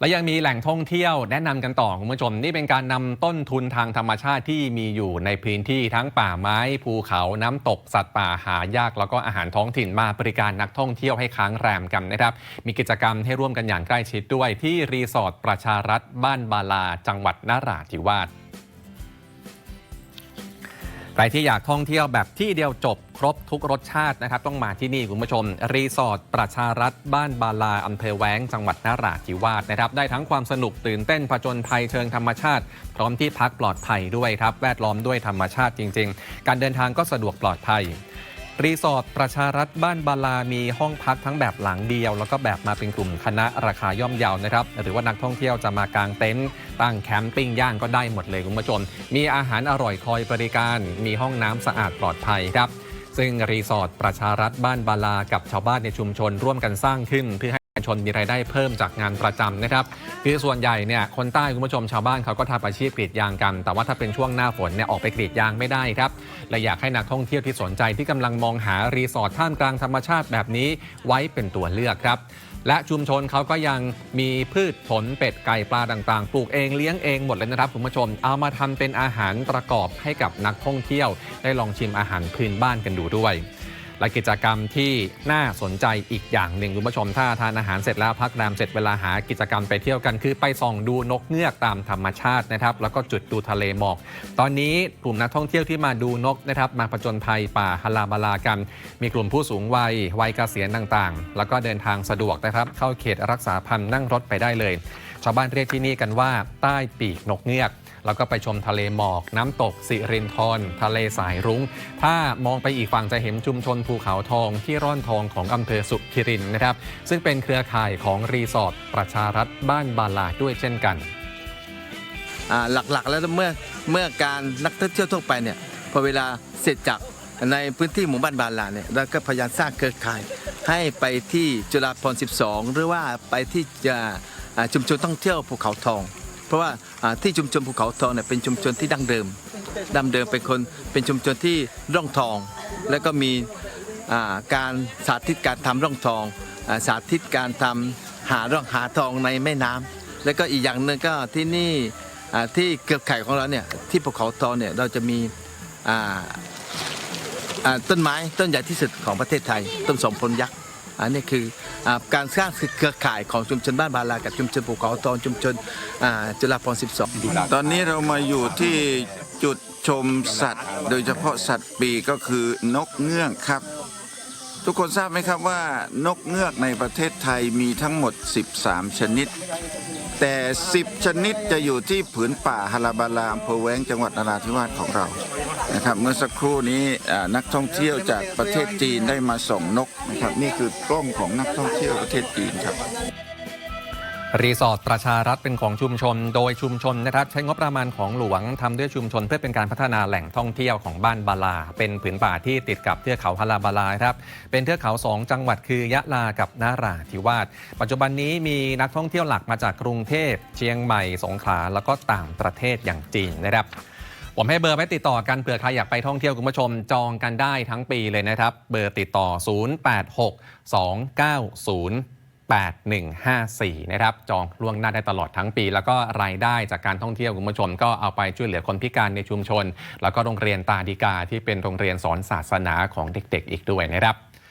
และยังมีแหล่งท่องเที่ยวแนะนำกันต่อคุณผู้ชม นี่เป็นการนำต้นทุนทางธรรมชาติที่มีอยู่ในพื้นที่ทั้งป่าไม้ ภูเขาน้ำตกสัตว์ป่าหายาก แล้วก็อาหารท้องถิ่นมาบริการนักท่องเที่ยวให้ค้างแรมกันนะครับ มีกิจกรรมให้ร่วมกันอย่างใกล้ชิดด้วยที่รีสอร์ทประชารัฐบ้านบาลาจังหวัดนราธิวาส ใครที่อยากท่องเที่ยวแบบที่เดียวจบครบทุกรสชาตินะครับ ต้องมาที่นี่คุณผู้ชม รีสอร์ทประชารัฐบ้านบาลาอำเภอแว้ง จังหวัดนราธิวาสนะครับ ได้ทั้งความสนุกตื่นเต้นผจญภัยเชิงธรรมชาติ พร้อมที่พักปลอดภัยด้วยครับ แวดล้อมด้วยธรรมชาติจริง ๆ การเดินทางก็สะดวกปลอดภัย รีสอร์ทประชารัฐบ้านบาลามีห้องพักทั้งแบบหลังเดียว แล้วก็แบบมาเป็นกลุ่มคณะราคาย่อมเยานะครับ หรือว่านักท่องเที่ยวจะมากางเต็นท์ตั้งแคมปิ้งย่างก็ได้หมดเลยคุณผู้ชม มีอาหารอร่อยคอยบริการ มีห้องน้ำสะอาดปลอดภัยครับ ซึ่งรีสอร์ทประชารัฐบ้านบาลากับชาวบ้านในชุมชนร่วมกันสร้างขึ้นเพื่อให้ ชนมีรายได้เพิ่มจากงานประจำนะครับคือส่วนใหญ่เนี่ยคนใต้คุณผู้ชมชาวบ้านเขาก็ทำอาชีพกรีดยางกัน แต่ว่าถ้าเป็นช่วงหน้าฝนเนี่ยออกไปกรีดยางไม่ได้ครับและอยากให้นักท่องเที่ยวที่สนใจที่กำลังมองหารีสอร์ทท่ามกลางธรรมชาติแบบนี้ไว้เป็นตัวเลือกครับและชุมชนเขาก็ยังมีพืชผลเป็ดไก่ปลาต่างๆ ปลูกเองเลี้ยงเองหมดเลยนะครับคุณผู้ชม เอามาทำเป็นอาหารประกอบให้กับนักท่องเที่ยว ได้ลองชิมอาหารพื้นบ้านกันดูด้วย และกิจกรรมที่น่าสนใจอีกอย่างหนึ่งคุณผู้ชมถ้าทานอาหารเสร็จแล้วพักแรมเสร็จเวลาหากิจกรรมไปเที่ยวกันคือไปส่องดูนกเงือกตามธรรมชาตินะครับ แล้วก็จุดดูทะเลหมอก ตอนนี้กลุ่มนักท่องเที่ยวที่มาดูนกนะครับ มาผจญภัยป่าฮาลาบาลากัน มีกลุ่มผู้สูงวัยวัยเกษียณต่างๆ แล้วก็เดินทางสะดวกนะครับ เข้าเขตรักษาพันธุ์นั่งรถไปได้เลย ชาวบ้านเรียกที่นี่กันว่า ใต้ปีกนกเงือก แล้วก็ไปชมทะเลหมอก น้ำตกสิรินธรทะเลสายรุง้ง ถ้ามองไปอีกฝั่งจะเห็นชุมชนภูเขาทองที่ร่อนทองของอำเภอสุขิรินนะครับ ซึ่งเป็นเครือข่ายของรีสอร์ทประชารัฐบ้านบาลาด้วยเช่นกันหลักๆแล้วเมื่อเมื่อการนักท่องเที่ยวทั่วไปเนี่ยพอเวลาเสร็จจากในพื้นที่หมู่บ้านบาลาเนี่ยเราก็พยายามสร้างเครือข่าย ให้ไปที่จุฬาภรณ์12 หรือว่าไปที่จะชุมชนท่องเที่ยวภูเขาทอง เพราะว่าที่ชุมชนภูเขาทองเนี่ยเป็นชุมชนที่ดั้งเดิมดั้งเดิมเป็นคนเป็นชุมชนที่ร่องทอง แล้วก็มีการสาธิตการทำร่องทองอสาธิตการทำหาร่องหาทองในแม่น้ำแล้วก็อีกอย่างหนึ่งก็ที่นี่ที่เกือบไข่ของเราเนี่ยที่ภูเขาทองเนี่ยเราจะมีต้นไม้ต้นใหญ่ที่สุดของประเทศไทยต้นสมพลยักษ์ อันนี้คืออการสร้างเครือข่ายของชุมชนบ้านบาลากับชุมชนภูเขาทองชุมชนจุฬาภรณ์12 ตอนนี้เรามาอยู่ที่จุดชมสัตว์ โดยเฉพาะสัตว์ปีกก็คือนกเงือกครับ ทุกคนทราบไหมครับว่านกเงือกในประเทศไทยมีทั้งหมด 13 ชนิด แต่ 10 ชนิดจะอยู่ที่ผืนป่าฮาราบาลาอำเภอแวงจังหวัดนราธิวาสของเรา นะครับเมื่อสักครู่นี้นักท่องเที่ยวจากประเทศจีนได้มาส่งนกนะครับนี่คือกล้องของนักท่องเที่ยวประเทศจีนครับรีสอร์ทประชารัฐเป็นของชุมชน โดยชุมชนนะครับใช้งบประมาณของหลวงทำด้วยชุมชน เพื่อเป็นการพัฒนาแหล่งท่องเที่ยวของบ้านบาลา เป็นผืนป่าที่ติดกับเทือกเขาฮาราบาลาครับเป็นเทือกเขาสองจังหวัดคือยะลากับนาราธิวาสปัจจุบันนี้มีนักท่องเที่ยวหลักมาจากกรุงเทพเชียงใหม่สงขลาแล้วก็ต่างประเทศอย่างจีนนะครับ ผมให้เบอร์ไว้ติดต่อกันเผื่อใครอยากไปท่องเที่ยวคุณผู้ชมจองกันได้ทั้งปีเลยนะครับ เบอร์ติดต่อ 086 290 8154 นะครับ จองล่วงหน้าได้ตลอดทั้งปี แล้วก็รายได้จากการท่องเที่ยวคุณผู้ชม ก็เอาไปช่วยเหลือคนพิการในชุมชน แล้วก็โรงเรียนตาดีกาที่เป็นโรงเรียนสอนศาสนาของเด็กๆ อีกด้วยนะครับ